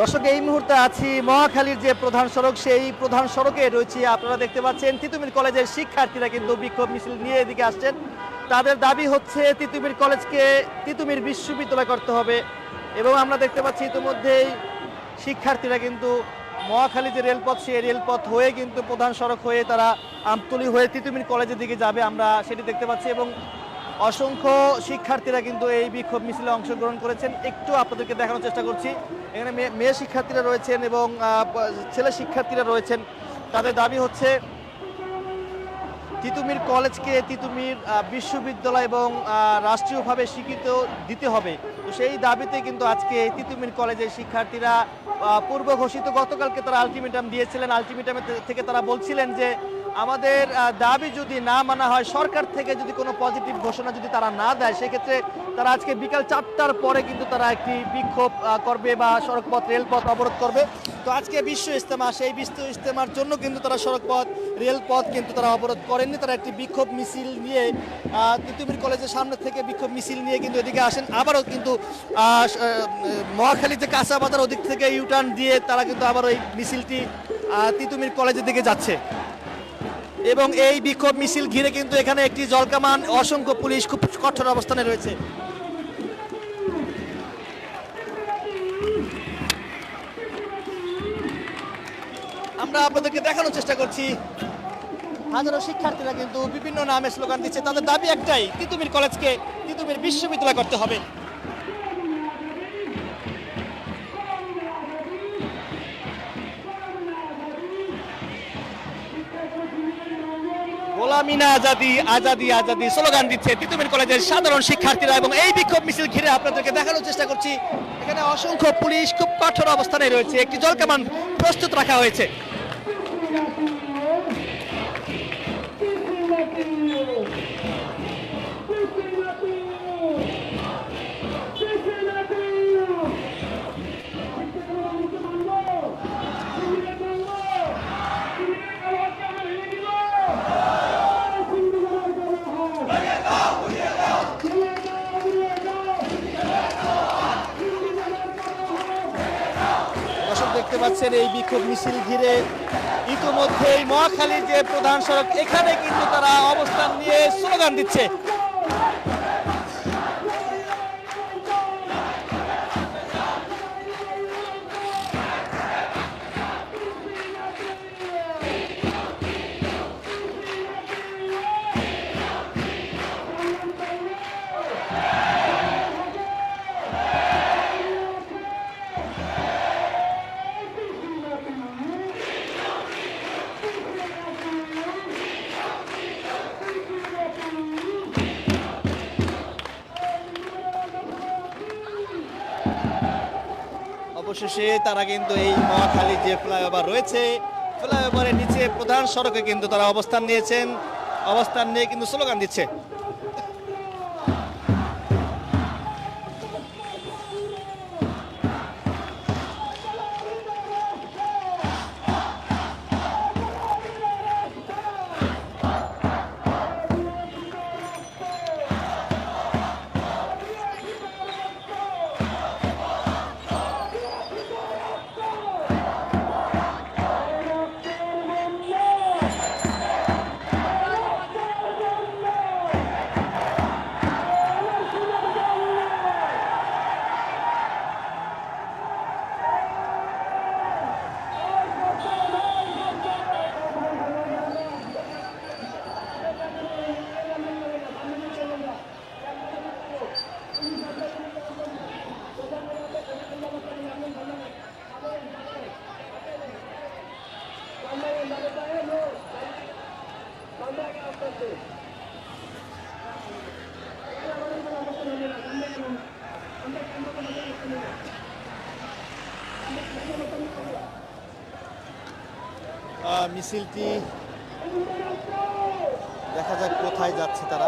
দর্শক, এই মুহূর্তে আছি মহাখালীর যে প্রধান সড়ক, সেই প্রধান সড়কে রয়েছে আপনারা দেখতে পাচ্ছেন। তিতুমির কলেজের শিক্ষার্থীরা কিন্তু বিক্ষোভ মিছিল নিয়ে এদিকে আসছেন। তাদের দাবি হচ্ছে তিতুমির কলেজকে তিতুমির বিশ্ববিদ্যালয় করতে হবে এবং আমরা দেখতে পাচ্ছি ইতিমধ্যেই শিক্ষার্থীরা কিন্তু মহাখালী যে রেলপথ, সেই রেলপথ হয়ে কিন্তু প্রধান সড়ক হয়ে তারা আমতলি হয়ে তিতুমির কলেজের দিকে যাবে। আমরা সেটি দেখতে পাচ্ছি এবং অসংখ্য শিক্ষার্থীরা কিন্তু এই বিক্ষোভ মিছিলে অংশগ্রহণ করেছেন। একটু আপনাদেরকে দেখানোর চেষ্টা করছি। এখানে মেয়ে- শিক্ষার্থীরা রয়েছেন এবং ছেলে শিক্ষার্থীরা রয়েছেন। তাদের দাবি হচ্ছে, তিতুমির কলেজকে তিতুমির বিশ্ববিদ্যালয় এবং রাষ্ট্রীয়ভাবে স্বীকৃত দিতে হবে। তো সেই দাবিতে কিন্তু আজকে তিতুমির কলেজের শিক্ষার্থীরা পূর্ব ঘোষিত গতকালকে তারা আলটিমেটাম দিয়েছিলেন। আলটিমেটাম থেকে তারা বলছিলেন যে আমাদের দাবি যদি না মানা হয় সরকার থেকে যদি কোনো পজিটিভ ঘোষণা যদি তারা না দেয় সেক্ষেত্রে তারা আজকে বিকাল চারটার পরে কিন্তু তারা একটি বিক্ষোভ করবে বা সড়কপথ রেলপথ অবরোধ করবে। তো আজকে বিশ্ব ইজতেমা সেই বিশ্ব ইজতেমার জন্য কিন্তু তারা সড়কপথ রেলপথ কিন্তু তারা অবরোধ করেননি। তারা একটি বিক্ষোভ মিছিল নিয়ে তিতুমির কলেজের সামনে থেকে বিক্ষোভ মিছিল নিয়ে কিন্তু এদিকে আসেন। আবারও কিন্তু মহাখালীতে স- আহ, মহাখালী যে কাঁচা বাজার ওদিক থেকে ইউটার্ন দিয়ে তারা কিন্তু আবার ওই মিছিলটি তিতুমির কলেজের দিকে যাচ্ছে। এবং এই বিক্ষোভ মিছিল ঘিরে কিন্তু এখানে একটি জলকামান, অসংখ্য পুলিশ খুব কঠোর অবস্থানে রয়েছে। আমরা আপনাদেরকে দেখানোর চেষ্টা করছি। হাজারো শিক্ষার্থীরা কিন্তু বিভিন্ন নামে স্লোগান দিচ্ছে। তাদের দাবি একটাই, তিতুমির কলেজকে তিতুমির বিশ্ববিদ্যালয় করতে হবে। গোলামিনা আজাদি আজাদি আজাদি স্লোগান দিচ্ছে তিতুমির কলেজের সাধারণ শিক্ষার্থীরা এবং এই বিক্ষোভ মিছিল ঘিরে আপনাদেরকে দেখানোর চেষ্টা করছি। এখানে অসংখ্য পুলিশ খুব কঠোর অবস্থানে রয়েছে, একটি জলকামান প্রস্তুত রাখা হয়েছে দর্শক দেখতে পাচ্ছেন এই বিক্ষোভ মিছিল ঘিরে। ইতিমধ্যেই মহাখালীর যে প্রধান সড়ক, এখানে কিন্তু তারা অবস্থান নিয়ে স্লোগান দিচ্ছে। অবশেষে তারা কিন্তু এই মহাখালী যে ফ্লাইওভার রয়েছে, ফ্লাইওভারের নিচে প্রধান সড়কে কিন্তু তারা অবস্থান নিয়েছেন। অবস্থান নিয়ে কিন্তু স্লোগান দিচ্ছে। মিছিলটি দেখা যাক কোথায় যাচ্ছে তারা।